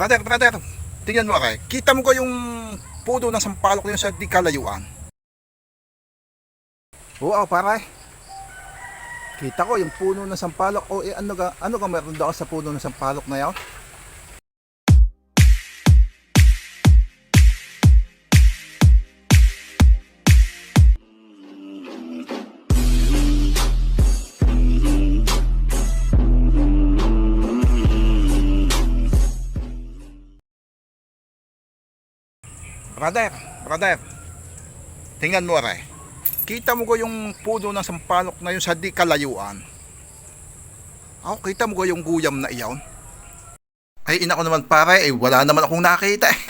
Brother, brother, tingnan mo aray. Kita mo ko yung puno ng sampalok na yun sa di kalayuan. Oo, pare. Kita ko yung puno ng sampalok. O eh, ano ka, ano ka meron daw sa puno ng sampalok na yun? Brother, brother. Tingnan mo aray. Kita mo ko yung puno ng sampalok na yun sa di kalayuan. Ako, kita mo ko yung guyam na iyon. Ay, ina ko naman pare, eh, wala naman akong nakita eh.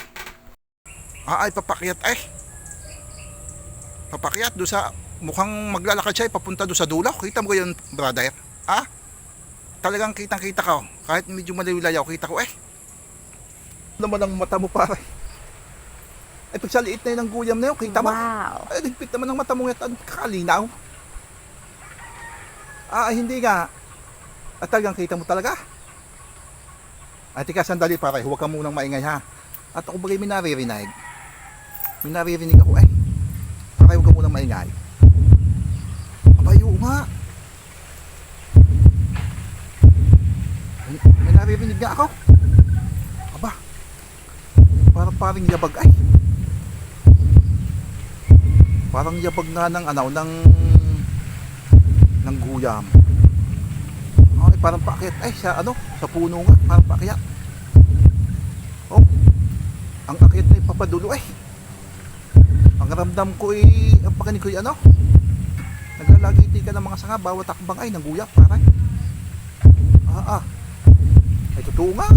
Ah, ay, papakyat eh. Papakyat do sa, mukhang maglalakad siya, eh, papunta do sa dulo. Kita mo ko yun, brother. Ah? Talagang kitang kita ko. Kahit medyo maliwilayaw, kita ko eh. Naman ang mata mo pare? Ay, pag sa liit na yun ang guyam na yun, kita mo. Wow. Ay, ligpit naman ng mata mong yan. Kalinaw. Ah, hindi nga. At talagang kita mo talaga. Ay, tika, sandali pare. Huwag ka munang maingay ha. At ako bagay may naririnig. May naririnig ako eh. Pare, huwag ka munang maingay. Aba, oo nga. May, may naririnig nga ako. Aba. Parang paring yabag ay. Parang yabag nga ng ano, ng ng guyam. Ay, parang paakyat. Ay, sa ano, sa puno nga, parang paakyat. Oh, ang akyat na ipapadulo eh. Ang ramdam ko eh, ang pakinig ko eh, ano, naglalagiti ka ng mga sanga, bawat takbang ay, ng guyam, parang. Ah, ah. Ay, totoo nga.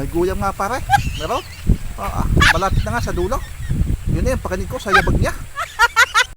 May guyam nga pare. Meron? Ah, ah. Malapit na nga sa dulo. Yun na yung pakinig ko sa yabag niya.